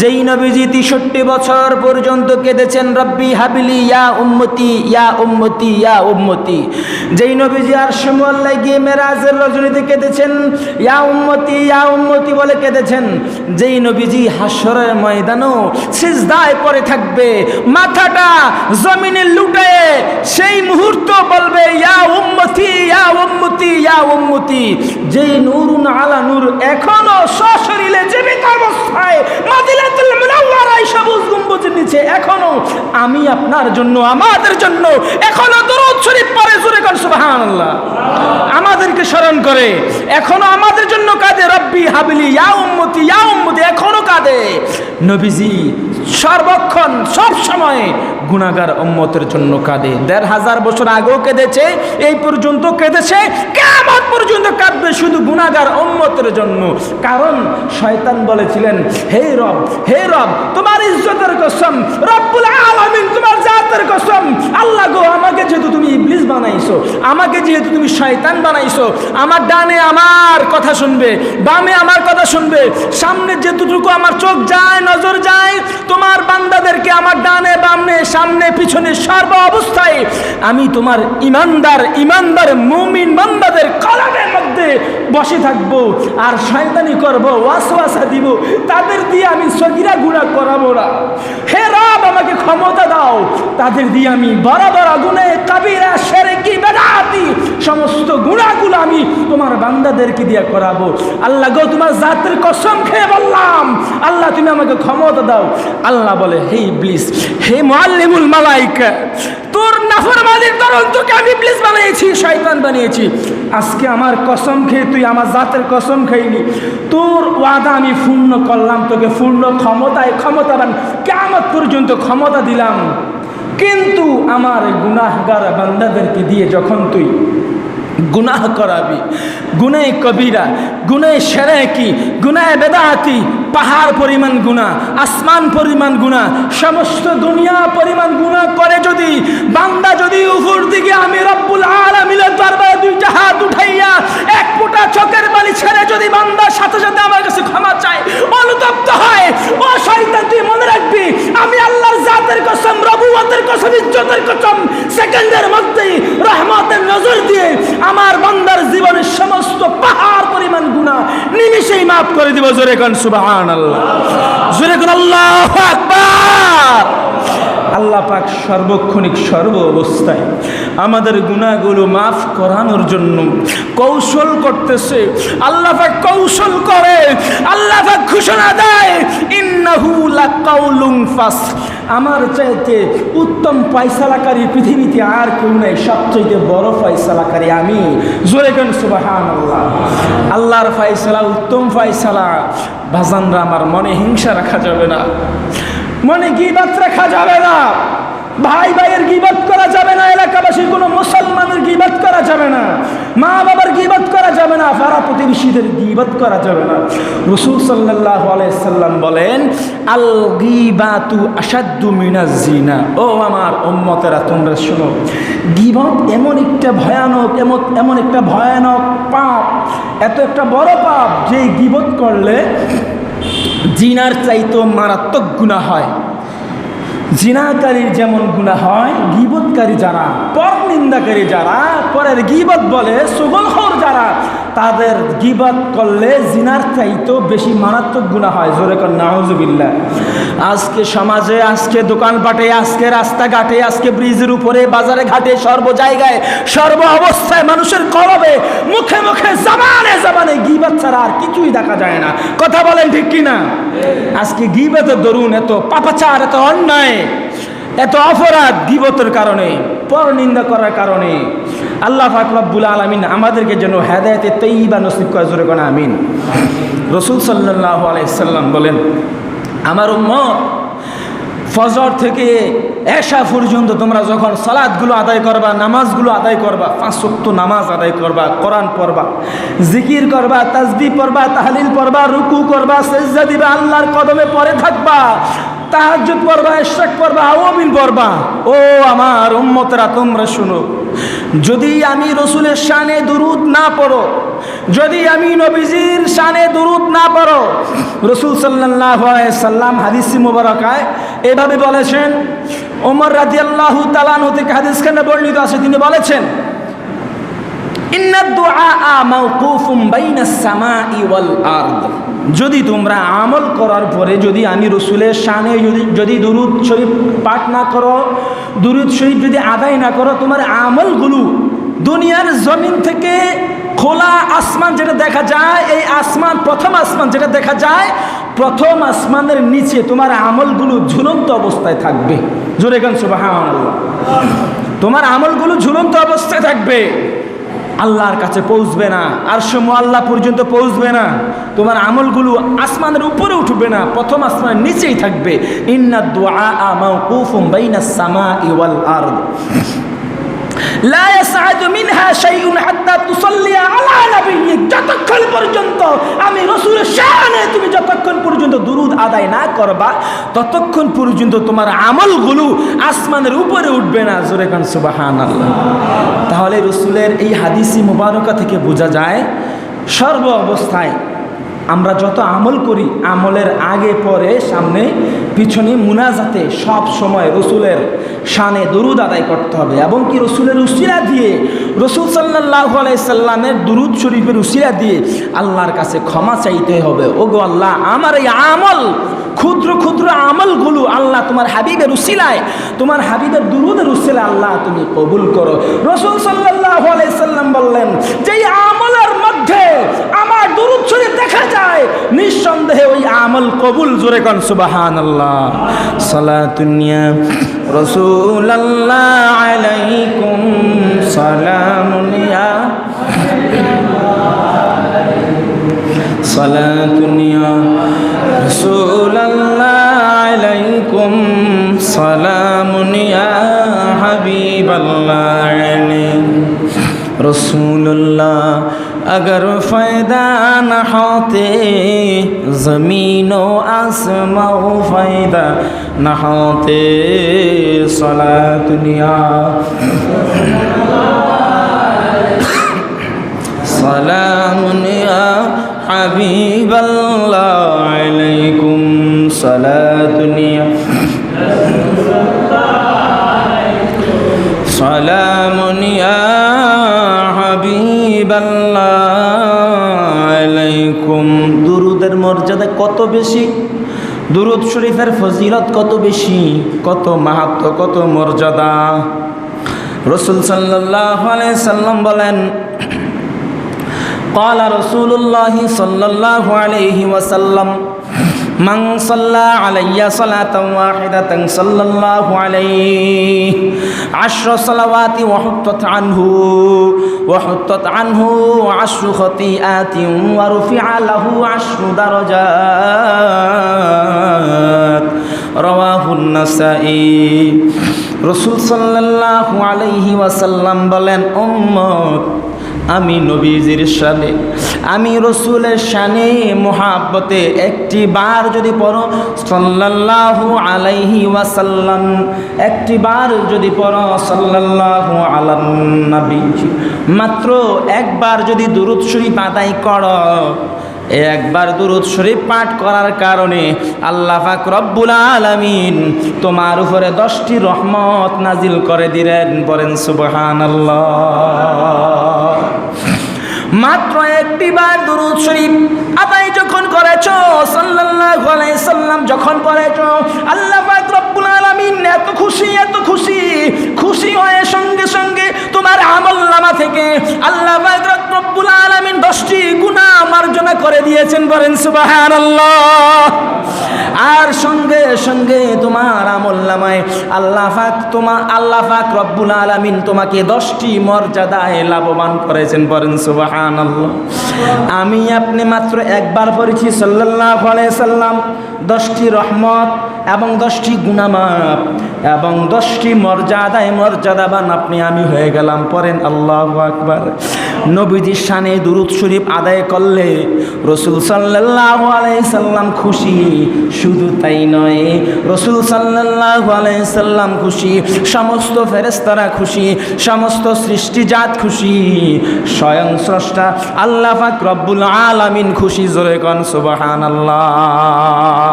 যেই নবীজি তেষট্টি বছর পর্যন্ত কেঁদেছেন, রব্বি হাবিলি ইয়া উম্মতি ইয়া উম্মতি ইয়া উম্মতি। যেই নবীজি আর সমল্লাই গিয়ে মেরাজের রজনীতে কেঁদেছেন, ইয়া উম্মতি ইয়া উম্মতি বলে কেঁদেছেন। যেই নবীজি হাসরের ময়দানও সিজদায় পরে থাকবে, মাথাটা জমিনে লুটে সেই মুহূর্ত বলবে, ইয়া উম্মতি ইয়া উম্মতি ইয়া উম্মতি। যেই নূরুন আলা নূর এখনও সশরীরে জীবিত অবস্থায় এখনও আমি আপনার জন্য, আমাদের জন্য এখনও দরুদ শরীফ পড়ে, জোরে কর, সুবহানাল্লাহ। আমাদেরকে স্মরণ করে, এখনও আমাদের জন্য কাঁদে, রব্বি হাবিলি, ইয়া উম্মতি ইয়া উম্মতি, এখনও কাঁদে। নবীজি সর্বক্ষণ, সব সময় গুণাগার উম্মতের জন্য কাঁদে। দেড় হাজার বছর আগেও কেঁদেছে, এই পর্যন্ত কেঁদেছে কেমন পর্যন্ত কাঁদবে শুধু গুণাগার উম্মতের জন্য। কারণ শয়তান বলেছিলেন, হে রব হে রব, তোমার ইজ্জতের কসম, রব্বুল আলামিন তোমার জাতের কসম। আল্লাহ গো, আমাকে যেহেতু তুমি ইবলিস বানাইছো, আমাকে যেহেতু তুমি শয়তান বানাইছো, আমার ডানে আমার কথা শুনবে, বামে আমার কথা শুনবে, সামনে যেটুকু আমার চোখ যায়, নজর যায় তোমার বান্দাদেরকে আমার ডানে, বামনে, সামনে, পিছনে, সর্ব অবস্থায় আমি তোমার ইমানদার ইমানদার মুমিন বান্দাদের কলামের মধ্যে বসে থাকব আর শয়তানি করব, ওয়াসওয়াসা দিব, তাদের দিয়ে আমি সগিরা গুণা করাবো না। হে রব, আমাকে ক্ষমতা দাও। তাদের দিয়ে আমি বড় গুণে কাবিরা সেরে কি বেদাতি সমস্ত গুণাগুলো আমি তোমার বান্দাদেরকে দিয়ে করাবো। আল্লাহ গো, তোমার জাতের কসম খেয়ে বললাম, আল্লাহ তুমি আমাকে ক্ষমতা দাও। আল্লাহ বলে, হে ইবলিস, হে মুআল্লিমুল মালাইকা, তোর নাফরমানির দরুন তোকে আমি ইবলিস বানিয়েছি, শয়তান বানিয়েছি। আজকে আমার কসম খেয়ে, তুই আমার জাতের কসম খাইনি তোর ওয়াদা আমি পূর্ণ করলাম, তোকে পূর্ণ ক্ষমতায়, ক্ষমতাবান কেমন পর্যন্ত ক্ষমতা দিলাম। কিন্তু আমার গুনাহগার বান্দাদেরকে দিয়ে যখন তুই গুনাহ করাবি গুনে কবিরা গুনে সেরেকি গুনায় বেদাতি পাহাড় পরিমাণ গুণা, আসমান পরিমাণ গুণা, সমস্ত দুনিয়া পরিমাণ গুণা করে যদি, বান্দা যদি উপর দিকে আমি রব্বুল আলামিনের দরবারে দুইটা হাত উঠাইয়া এক ফোঁটা চোখের বালি ছেড়ে যদি বান্দার সাথে সাথে আমার কাছে ক্ষমা চায়, অনুতপ্ত হয়, ও শয়তান, তুই মনে রাখবি, আমি আল্লাহর জাতের কসম রবুয়তের কসম, ইজ্জতের কসম, সেকেন্ডের মধ্যেই রহমতের নজর দিয়ে আমার বান্দার জীবনের সমস্ত পাহাড় পরিমাণ গুণা নিমিশেই মাফ করে দিব। জোরে কন সুবাহ আল্লাহ জোরে কন আল্লাহ আকবার। আল্লাহ পাক সর্বক্ষণিক সর্ব অবস্থায় আমাদের গুণাগুলো মাফ করানোর জন্য কৌশল করতেছে। আল্লাহ পাক কৌশল করে, আল্লাহ পাক ঘোষণা দেয়, ইন্নাহু লাকাউলুন ফাস। আমার চাইতে উত্তম ফয়সালাকারী পৃথিবীতে আর কেউ নাই, সবচাইতে বড় ফয়সালাকারী আমি। জোরে কেন সুবাহান আল্লাহ আল্লাহর ফয়সালা, উত্তম ফয়সালা। ভাজানরা আমার মনে হিংসা রাখা যাবে না। মনে গিবাত রাখা যাবে না। ভাই ভাইয়ের গিবাত করা যাবে না, এলাকাবাসীর, কোনো মুসলমানের গিবাত করা যাবে না, মা বাবার গিবাত করা যাবে না, পাড়া প্রতিবেশীদের গিবাত করা যাবে না। রসুল সাল্লাহ আলাইসাল্লাম বলেন, আল গিবাতু আসাদ্দু মিনাজ জিনা। ও আমার উম্মতেরা, তোমরা শোনো, গিবত এমন একটা ভয়ানক, এমন এমন একটা ভয়ানক পাপ, এত একটা বড় পাপ যে গিবত করলে জিনার চাইতো মারাত্মক গুণা হয়। জিনাকারীর যেমন গুণা হয়, গিবতকারী যারা পর নিন্দাকারী যারা, পরের গিবত বলে সুগলখর যারা তাদের গিবত করলে জিনার চাইতো বেশি মারাত্মক গুণা হয়। জোরে কর নাহজুবিল্লা আজকে সমাজে, আজকে দোকানপাটে, আজকে রাস্তাঘাটে, আজকে ব্রিজের উপরে, বাজারে ঘাটে, সর্ব জায়গায়, সর্ব অবস্থায় মানুষের কলবে, মুখে মুখে জামানে জামানে গিবত ছাড়া আর কিছুই দেখা যায় না। কথা বলেন ঠিক কিনা? আজকে গিবতের দরুন এত পাপাচার, এত অন্যায়, এত অপরাধ গিবতের কারণে পর নিন্দা করার কারণে আল্লাহ ফাকরাবুল আলমিন আমাদেরকে যেন হেদায়তে তৈবা নসিব করে জোরে কোন আমিন। রসুল সাল্লাহ আলাইসাল্লাম বলেন, আমার উম্মত, ফজর থেকে এশা পর্যন্ত তোমরা যখন সালাদগুলো আদায় করবা, নামাজগুলো আদায় করবা পাঁচ সপ্ত নামাজ আদায় করবা, কোরআন পড়বা, জিকির করবা তাজবি পড়বা, তাহলিল পড়বা, রুকু করবা, সেজদা দিবা, আল্লাহর কদমে পরে থাকবা, তাহাজ্জুদ পড়বা ইশরাক পড়বা, আওয়ামিন পড়বা, ও আমার উম্মতরা, তোমরা শুনো। যদি আমি রসুলের শানে দুরুদ না পড়ো, যদি আমি নবীজির শানে দুরুদ না পড়ো, রসুল সাল্লাহ সাল্লাম হাদিসি মুবারকায় এভাবে বলেছেন ওমর রাজি আল্লাহ তালানু থেকে হাদিস খানে বর্ণিত আছে, তিনি বলেছেন যদি তোমরা আমল করার পরে যদি আমি রসুলের শানে যদি যদি দুরুদ শরীফ পাঠ না করো দুরুদ শরীফ যদি আদায় না করো, তোমার আমলগুলো দুনিয়ার জমিন থেকে খোলা আসমান যেটা দেখা যায়, এই আসমান, প্রথম আসমান যেটা দেখা যায়, প্রথম আসমানের নিচে তোমার আমলগুলো ঝুলন্ত অবস্থায় থাকবে। জোরে গান সুবাহ তোমার আমলগুলো ঝুলন্ত অবস্থায় থাকবে। আল্লাহর কাছে পৌঁছবে না। আর সময় আল্লাহ পর্যন্ত পৌঁছবে না। তোমার আমলগুলো আসমানের উপরে উঠবে না। প্রথম আসমান নিচেই থাকবে। ইন্না আমা মাওকুফুম বাইনা সামা ইওয়াল আরদ যতক্ষণ পর্যন্ত আমি তুমি যতক্ষণ পর্যন্ত আদায় না করবা, ততক্ষণ পর্যন্ত তোমার আমলগুলো আসমানের উপরে উঠবে না। তাহলে রসুলের এই হাদিসি মুবারকা থেকে বোঝা যায়, সর্ব অবস্থায় আমরা যত আমল করি, আমলের আগে, পরে, সামনে, পিছনে মুনাজাতে সব সময় রসুলের শানে দরুদ আদায় করতে হবে। এবং কি রসুলের উসিরা দিয়ে, রসুল সাল্লাহ সাল্লামের দুরুদ শরীফের উসিরা দিয়ে আল্লাহর কাছে ক্ষমা চাইতে হবে। ও গো আল্লাহ, আমার এই আমল, ক্ষুদ্র ক্ষুদ্র আমলগুলো আল্লাহ তোমার হাবিবের উসিলায়, তোমার হাবিবের দুরুদের উসিলায় আল্লাহ তুমি কবুল করো। রসুল সাল্লাহ সাল্লাম বললেন যে এই আমলের মধ্যে আমার দুরুদ শরীফ দেখা যায়, নিঃসন্দেহে ওই আমল কবুল জোরে কন সুবাহান আল্লাহ সালাতুনিয়া রসুল আল্লাহ আলাইকুম সালামুনিয়া সালাতুনিয়া রসুল আল্লাহ আলাইকুম সালামুনিয়া হাবিব আল্লাহ রসুল্লাহ اگر فائدہ نہ ہوتے زمین و آسماں فائدہ نہ ہوتے سلا دنیا سلام یا حبیب اللہ علیکم سلا دنیا سلام حبيب আলাইকুম দুরুদের মর্যাদা কত বেশি দুরুদ শরীফের ফজিলত কত বেশি কত মাহাত্ম কত মর্যাদা রসুল সাল্লাহ সাল্লাম বলেন قال رسول الله صلى الله عليه وسلم من صلى علي صلاة واحدة صلى الله عليه عشر صلوات وحطت عنه وحطت عنه عشر خطيئات ورفع له عشر درجات رواه النسائي رسول صلى الله عليه وسلم بلن أمت আমি নবীজির শানে, আমি রসুলের সানে মোহাব্বতে একটি বার যদি পড়ো, সাল্লাল্লাহু আলাইহি ওয়াসাল্লাম, একটি বার যদি পড়ো, সাল্লাল্লাহু আলান নবী। মাত্র একবার যদি দুরুদ পাতাই করো একবার দুরুদ শরীফ পাঠ করার কারণে আল্লাহ পাক রব্বুল আলামিন তোমার উপরে দশটি রহমত নাজিল করে দিলেন। বলেন সুবহানাল্লাহ। মাত্র একটি বার দুরুদ শরীফ আদায় যখন করেছ, সাল্লাল্লাহু আলাইহি সাল্লাম যখন পড়েছ আল্লাহ পাক রব্বুল আলামিন এত খুশি এত খুশি খুশি হয়ে সঙ্গে সঙ্গে তোমার আমলনামা থেকে আল্লাহ পাক করে দিয়েছেন বলেন সুবাহান আর সঙ্গে সঙ্গে তোমার আমল্লামায় আল্লাহ ফাক তোমার আল্লাহ ফাক রব্বুল আলমিন তোমাকে দশটি মর্যাদায় লাভবান করেছেন বলেন সুবাহান আমি আপনি মাত্র একবার পড়েছি সাল্লাহ সাল্লাম। দশটি রহমত এবং দশটি গুণামাপ এবং দশটি মর্যাদায় মর্যাদাবান আপনি আমি হয়ে গেলাম। পরেন আল্লাহ আকবার। নবীজির শানে দুরুদ শরীফ আদায় করলে রসুল সাল্লাহ আলাইসাল্লাম খুশি। শুধু তাই নয়, রসুল সাল্লাহ আলাইসাল্লাম খুশি। সমস্ত ফেরেস্তারা খুশি, সমস্ত সৃষ্টিজাত খুশি। স্বয়ং স্রষ্টা আল্লাহ পাক রব্বুল আলামিন খুশি। জোরে কন সুবাহান আল্লাহ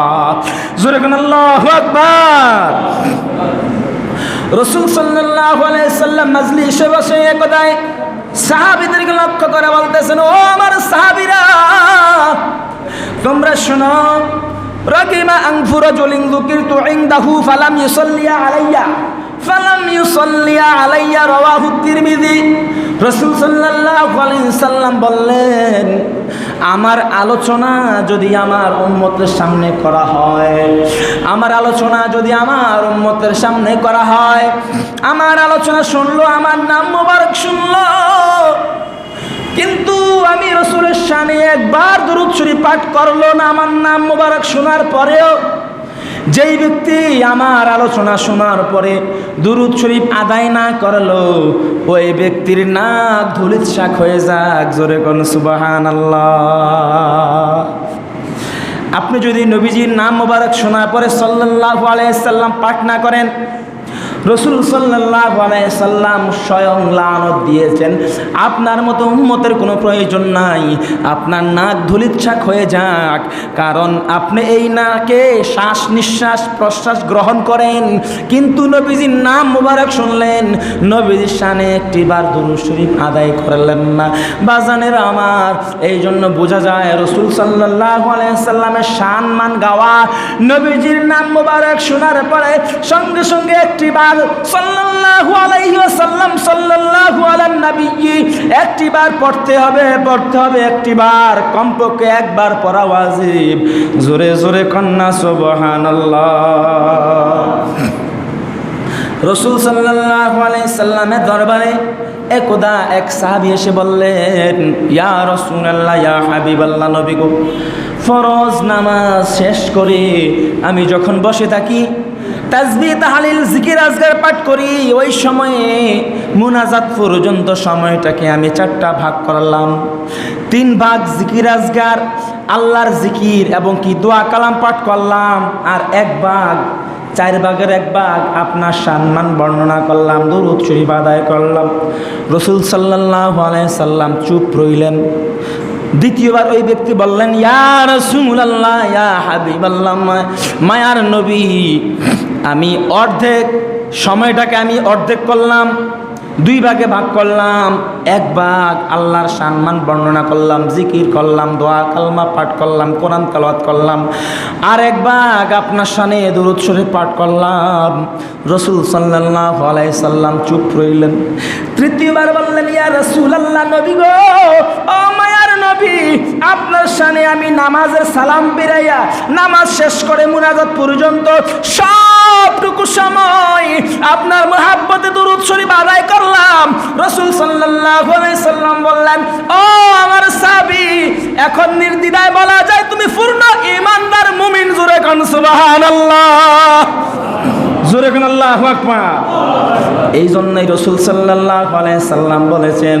জোরে কন আল্লাহ আকবার। রসুল সাল্লাহ আলাইসাল্লাম মাজলিসে বসে একদায় সাহাবিদেরকে লক্ষ্য করে বলতেছেন, ও আমার সাহাবিরা, তোমরা শোনো আংফুর জলিং দুকির তু ইনদাহু ফালাম ইউসাল্লিয়া আলাইয়া, ফালাম ইউসাল্লিয়া আলাইয়া রাওয়াহু তিরমিজি। রাসূল সাল্লাল্লাহু আলাইহি সাল্লাম বললেন আমার আলোচনা যদি আমার উন্মতের সামনে করা হয়, আমার আলোচনা যদি আমার উন্মতের সামনে করা হয়, আমার আলোচনা শুনলো, আমার নাম মোবারক শুনলো। কিন্তু আমি রসুলের সামনে একবার দরুদ পাঠ করল না, আমার নাম মোবারক শোনার পরেও যেই ব্যক্তি আমার আলোচনা শোনার পরে দুরুদ শরীফ আদায় না করল, ওই ব্যক্তির নাক ধুলিত শাক হয়ে যাক, জোরে কোন সুবাহান আপনি যদি নবীজির নাম মোবারক শোনার পরে সাল্লাহ আলাইসাল্লাম পাঠ না করেন রসুল সাল্লাহ সাল্লাম স্বয়ং লানত দিয়েছেন। আপনার মতো উন্মতের কোনো প্রয়োজন নাই। আপনার নাক ধুলিচ্ছাক হয়ে যাক। কারণ আপনি এই নাকে শ্বাস নিঃশ্বাস প্রশ্বাস গ্রহণ করেন। কিন্তু নবীজির নাম মোবারক শুনলেন। নবীজির শানে একটি বার দুরুদ শরীফ আদায় করলেন না। বাজানের আমার, এই জন্য বোঝা যায় রসুল সাল্লাহ সাল্লামের শান মান গাওয়া। নবীজির নাম মোবারক শোনার পরে সঙ্গে সঙ্গে একটি বার সাল্লাল্লাহু আলাইহি ওয়াসাল্লাম, সাল্লাল্লাহু আলান নবী একটি বার পড়তে হবে পড়তে হবে একটি বার কমপক্ষে একবার পড়া ওয়াজিব। জোরে জোরে কন্যা, সুবহানাল্লাহ। রসুল আলাইহি সাল্লামের দরবারে একদা এক সাহাবী এসে বললেন, ইয়া রাসূলুল্লাহ, ইয়া হাবিবাল্লাহ, নবী গো, ফরজ নামাজ শেষ করে আমি যখন বসে থাকি তাজবি, তাহালিল, জিকির, আজগার পাঠ করি। ওই সময়ে মুনাজাত পর্যন্ত সময়টাকে আমি চারটা ভাগ করলাম। তিন ভাগ জিকির, আজগার, আল্লাহর জিকির এবং কি দোয়া, কালাম পাঠ করলাম। আর এক ভাগ, চার ভাগের এক ভাগ আপনার সম্মান বর্ণনা করলাম, দরুদ শরীফ আদায় করলাম। রসুল সাল্লাহ সাল্লাম চুপ রইলেন। দ্বিতীয়বার ওই ব্যক্তি বললেন, ইয়া রসুল আল্লাহ ইয়া হাবিব আল্লাহ মায়ার নবী আমি অর্ধেক সময়টাকে আমি অর্ধেক করলাম, দুই ভাগে ভাগ করলাম, এক ভাগ আল্লাহর সম্মান বর্ণনা করলাম, জিকির করলাম, দোয়া কালমা পাঠ করলাম, কোরআন কালাত করলাম, আর এক ভাগ আপনার সানে দরুদ শরীফ পাঠ করলাম। রসুল সাল্লাহ আলাই সাল্লাম চুপ রইলেন। তৃতীয়বার বললেন, ইয়া রসুল আল্লাহ নবী গো, ও মায়ার নবী, আপনার সানে আমি নামাজের সালাম বেরাইয়া নামাজ শেষ করে মুনাজাত পর্যন্ত সবটুকু সময় আপনার মহাব্বতে দরুদ শরীফ আদায় করলাম। রসুল সাল্লাল্লাহু আলাইহি সাল্লাম বললেন, ও আমার সাবি এখন নির্দ্বিধায় বলা যায় তুমি পূর্ণ ইমানদার মুমিন, জুরে কোন সুবহানাল্লাহ। জোরে কোন আল্লাহু আকবার। এই জন্যই রসুল সাল্লাহ সাল্লাম বলেছেন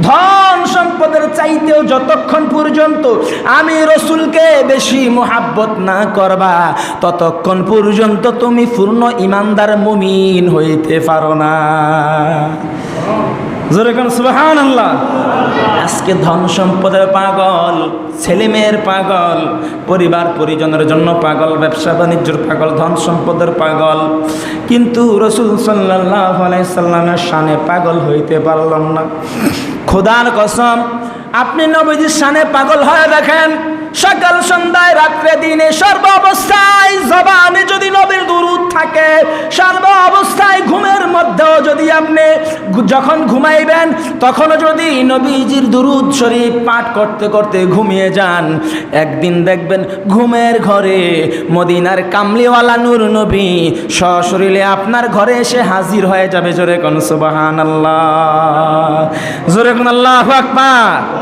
ধন সম্পদের চাইতেও যতক্ষণ পর্যন্ত আমি রসুলকে বেশি মোহাব্বত না করবা, ততক্ষণ পর্যন্ত তুমি পূর্ণ ইমানদার মুমিন হইতে পারো না। আজকে ধন সম্পদের পাগল, ছেলে মেয়ের পাগল, পরিবার পরিজনের জন্য পাগল, ব্যবসা বাণিজ্যের পাগল, ধন সম্পদের পাগল। কিন্তু রসুল সাল্লাহ আলাইসাল্লামের সানে পাগল হইতে পারলাম না। খোদার কসম, আপনি নবীজির সানে পাগল হয়ে দেখেন সকাল সন্ধ্যায়, রাত্রে দিনে সর্ব অবস্থায় জবানে যদি নবীর দুরুদ থাকে, সর্ব অবস্থায় ঘুমের মধ্যেও যদি আপনি যখন ঘুমাইবেন, তখনও যদি নবীজির দুরুদ শরীফ পাঠ করতে করতে ঘুমিয়ে যান, একদিন দেখবেন ঘুমের ঘরে মদিনার কামলিওয়ালা নূর নবী সশরীরে আপনার ঘরে এসে হাজির হয়ে যাবে। জোরে কোন সুবাহান আল্লাহ জোরে কোন আল্লাহ আকবার।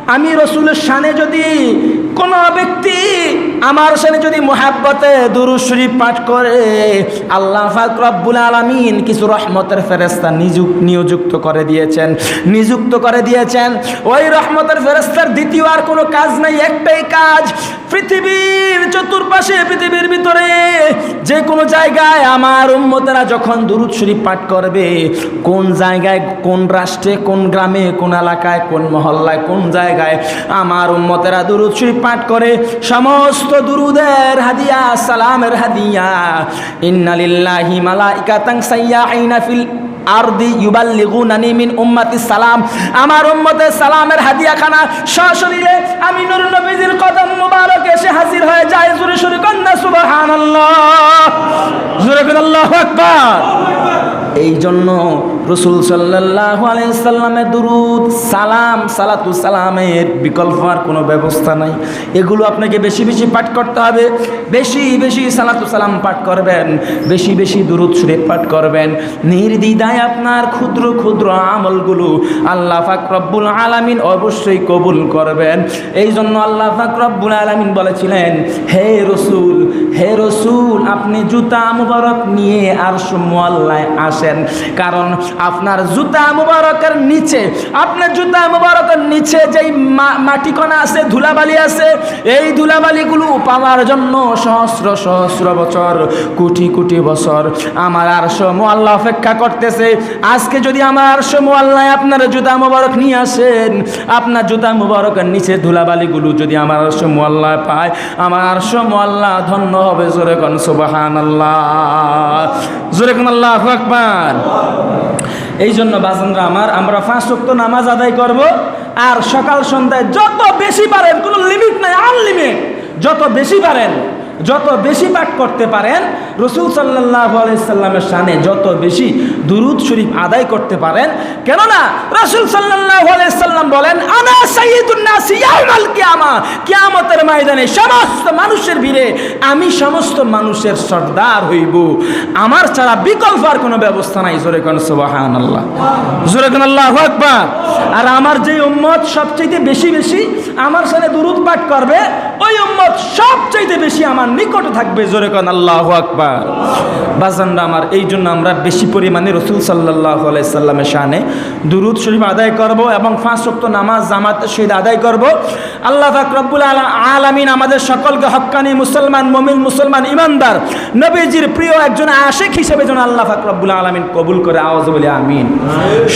আমি রসুলের শানে যদি কোনো ব্যক্তি আমার শানে যদি মোহাব্বতে দুরুদ শরীফ পাঠ করে, আল্লাহ পাক রব্বুল আলামিন কিছু রহমতের ফেরেস্তা নিযুক্ত নিয়োযুক্ত করে দিয়েছেন, নিযুক্ত করে দিয়েছেন। ওই রহমতের ফেরেস্তার দ্বিতীয় আর কোনো কাজ নাই, একটাই কাজ, পৃথিবীর চতুর্পাশে, পৃথিবীর ভিতরে যে কোনো জায়গায় আমার উম্মতেরা যখন দুরুদ শরীফ পাঠ করবে, কোন জায়গায়, কোন রাষ্ট্রে, কোন গ্রামে, কোন এলাকায়, কোন মহল্লায়, কোন জায়গায় আমার উম্মতেরা দুরুদ শরীফ পাঠ করে, সমস্ত দুরুদের হাদিয়া, সালামের হাদিয়া। ইন্নালিল্লাহি মালাইকাতান সাইয়াহিনা ফিল আরদি ইউবাল্লিগুনানি মিন উম্মতি সালাম। আমার উম্মতের সালামের হাদিয়াখানা সশরীরে আমি নূর নবীজির কদম মুবারক এসে হাজির হয়ে যায়। জোরে সুরে কন্যা, সুবহানাল্লাহ। জোরে আল্লাহু আকবার। এই জন্য রসুল সাল্লাহ আলাইসাল্লামের দুরুদ, সালাম, সালাতু সালামের বিকল্প আর কোনো ব্যবস্থা নাই। এগুলো আপনাকে বেশি বেশি পাঠ করতে হবে। বেশি বেশি সালাতু সালাম পাঠ করবেন। বেশি বেশি দুরুদ শরীফ পাঠ করবেন। নির্দ্বিধায় আপনার ক্ষুদ্র ক্ষুদ্র আমলগুলো আল্লাহ ফাক রব্বুল আলামিন অবশ্যই কবুল করবেন। এই জন্য আল্লাহ ফাক রব্বুল আলামিন বলেছিলেন, হে রসুল হে রসুল, আপনি জুতা মুবারক নিয়ে আর মোয়াল্লায় আসেন। কারণ আপনার জুতা মুবারকের নিচে, আপনার জুতা মুবারকের নিচে যেই মাটিকণা আছে, ধুলাবালি আছে, এই ধুলাবালিগুলো পাওয়ার জন্য সহস্র সহস্র বছর, কোটি কোটি বছর আমার আর মোয়াল্লা অপেক্ষা করতেছে। আজকে যদি আমার আর মোয়াল্লায় আপনার জুতা মুবারক নিয়ে আসেন, আপনার জুতা মুবারকের নিচে ধুলাবালিগুলো যদি আমার আর মোয়াল্লায় পায়, আমার আর মোয়াল্লা ধন্য হবে জোরে কন সুবাহান আল্লাহ জোরে কোন, আল্লাহ আকবার। এই জন্য বাজানরা আমার, আমরা পাঁচ শক্ত নামাজ আদায় করব, আর সকাল সন্ধ্যায় যত বেশি পারেন, কোনো লিমিট নাই আনলিমিট যত বেশি পারেন যত বেশি পাঠ করতে পারেন, রসুল সাল্লাহ আলাইসাল্লামের সানে যত বেশি দুরুদ শরীফ আদায় করতে পারেন, কেননা রসুল সাল্লাহ আলাইসাল্লাম বলেন, আনা সাইয়্যিদুন্নাস ইয়াউমাল কিয়ামা কিয়ামতের ময়দানে সমস্ত মানুষের ভিড়ে আমি সমস্ত মানুষের সর্দার হইব। আমার ছাড়া বিকল্প আর কোনো ব্যবস্থা নাই। জোরে কোন সুবাহান আল্লাহ জোরে কোন আল্লাহ আকবার। আর আমার যে উম্মত সবচাইতে বেশি বেশি আমার সাথে দুরুদ পাঠ করবে, ওই উম্মত সবচাইতে বেশি আমার নিকটে থাকবে, জোরে কোন আল্লাহ আকবার। বাজানরা আমার, এই জন্য আমরা বেশি পরিমাণে রসুল সাল্লাহ সাল্লামের শানে দুরুদ শরীফ আদায় করব এবং পাঁচ শক্ত নামাজ, জামাতের সহিত আদায় করব। আল্লাহ পাক রব্বুল আলা আলামিন আমাদের সকলকে হক্কানি মুসলমান, মমিন, মুসলমান, ইমানদার, নবীজির প্রিয় একজন আশেখ হিসেবে যেন আল্লাহ পাক রব্বুল আলামিন কবুল করে, আওয়াজ বলে আমিন।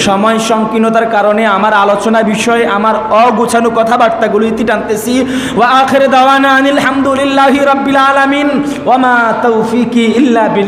সময় সংকীর্ণতার কারণে আমার আলোচনা বিষয়ে, আমার অগুছানো কথাবার্তাগুলো ইতি টানতেছি। ওয়া আখির দাওয়ানা আনিল হামদুলিল্লাহি রাব্বিল আলামিন ওয়া মা তৌফিকি ইল্লা বিল